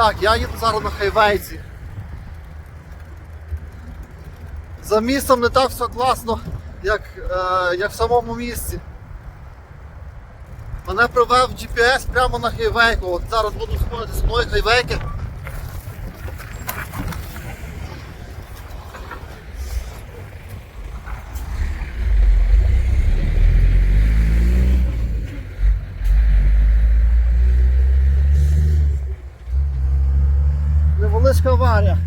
Так, я їду зараз на хайвейці. За містом не так все класно, як, е, як в самому місті. Мене привев GPS прямо на хайвейку. От зараз буду сходити з мною хайвейки. Невеличка аварія.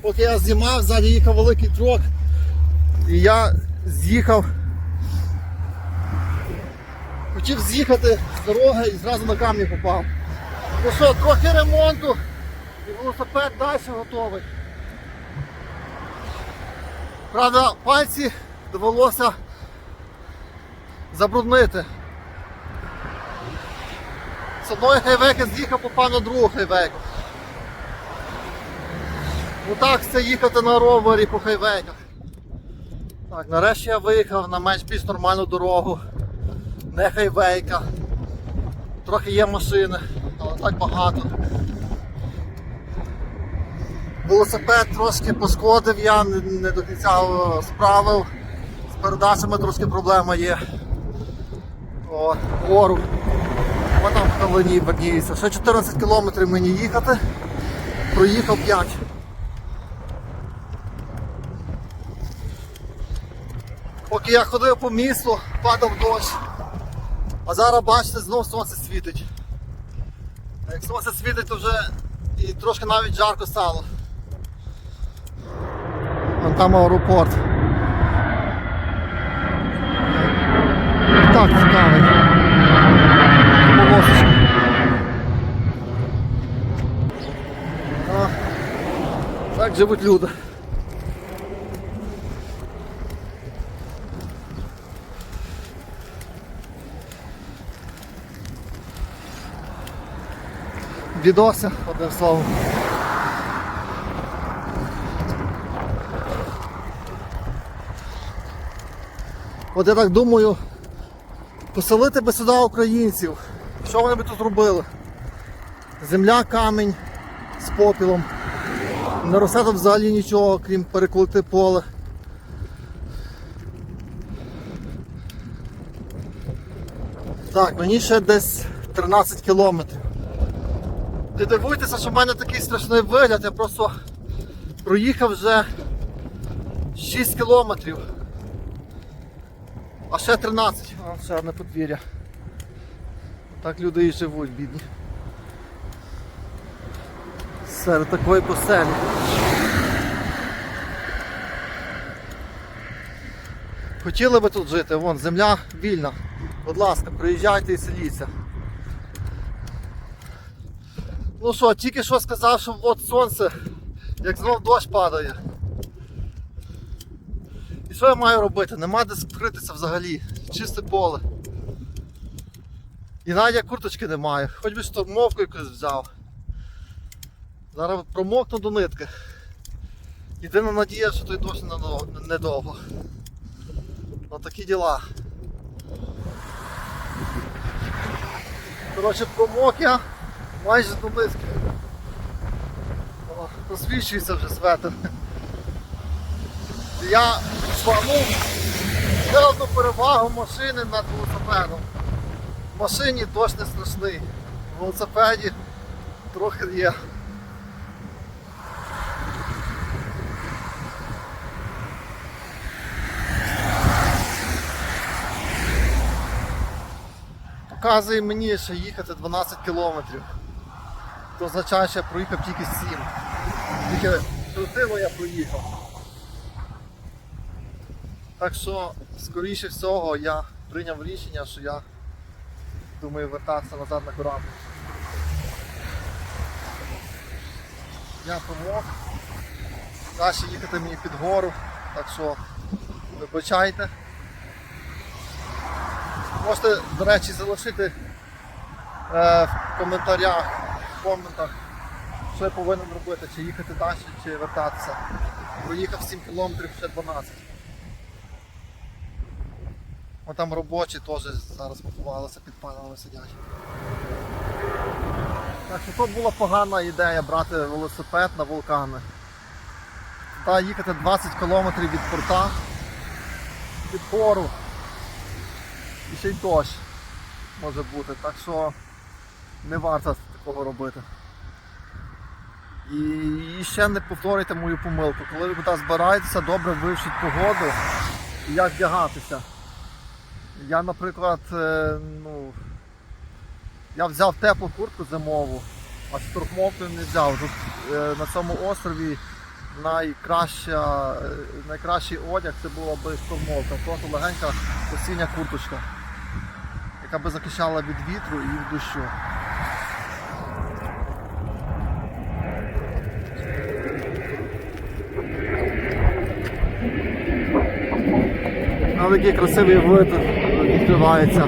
Поки я знімав, ззаді їхав великий трок. І я з'їхав. Хотів з'їхати з дороги і зразу на камні попав. Ну що, трохи ремонту і велосипед далі готовий. Правда, пальці довелося забруднити. З одної хайвейки з'їхав, попав на другу хайвейку. Ну так це їхати на ровері по хайвейках. Так, нарешті я виїхав на менш більш нормальну дорогу. Не хайвейка. Трохи є машини, але так багато. Велосипед трошки пошкодив я, не, до кінця справив. З передачами трошки проблема є. О, гору. Вона в Калині верніється. Ще 14 кілометрів мені їхати. Проїхав 5. Поки я ходив по місту, падав дощ. А зараз бачите, знов сонце світить. А як сонце світить, то вже і трошки навіть жарко стало. Вон там аеропорт. Так, цікавий. Полосочка. Так живуть люди. Відоси, одним словом. От я так думаю, поселити би сюди українців. Що вони би тут робили? Земля, камінь з попілом. Не росте тут взагалі нічого, крім переколоти поле. Так, мені ще десь 13 кілометрів. Не дивуйтеся, що в мене такий страшний вигляд, я просто проїхав вже 6 кілометрів. А ще 13. А, ще одне подвір'я. Так люди і живуть, бідні. Серед такої поселі. Хотіли би тут жити, вон, земля вільна. Будь ласка, приїжджайте і селіться. Ну що, тільки що сказав, що от сонце, як знов дощ падає. І що я маю робити? Нема де скритися взагалі. Чисте поле. І навіть я курточки не маю. Хоч би штурмовку якусь взяв. Зараз промокну до нитки. Єдина надія, що той дощ недовго-. Такі діла. Коротше, промок я майже до нитки. О, Просвічується вже светер. Я звернув ще одну перевагу машини над велосипедом. В машині не страшний. В велосипеді трохи є. Показує мені, що їхати 12 кілометрів. То означає, що я проїхав тільки 7. Тільки третину я проїхав. Так що, скоріше всього, я прийняв рішення, що я думаю вертатися назад на корабль. Я помог. Далі їхати мені під гору, так що вибачайте. Можете, до речі, залишити е, в коментарях, в що я повинен робити, чи їхати далі, чи вертатися. Проїхав 7 кілометрів, ще 12. О, там робочі теж зараз поховалися під панелами сидять. Так що то була погана ідея брати велосипед на вулкани. Та їхати 20 км від порта, від гору. І ще й дощ може бути. Так що не варто такого робити. І, і ще не повторюйте мою помилку. Коли ви туди збираєтеся, добре вивчіть погоду і як вдягатися. Я, наприклад, е, ну, я взяв теплу куртку зимову, а штурмовку не взяв. Тут е, на цьому острові найкраща, е, найкращий одяг це була би штурмовка. Просто легенька осіння курточка, яка би захищала від вітру і від дощу. А такий красивий вид відкривається.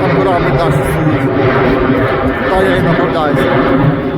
Там корабль далі стоїть. Та я і направляюся.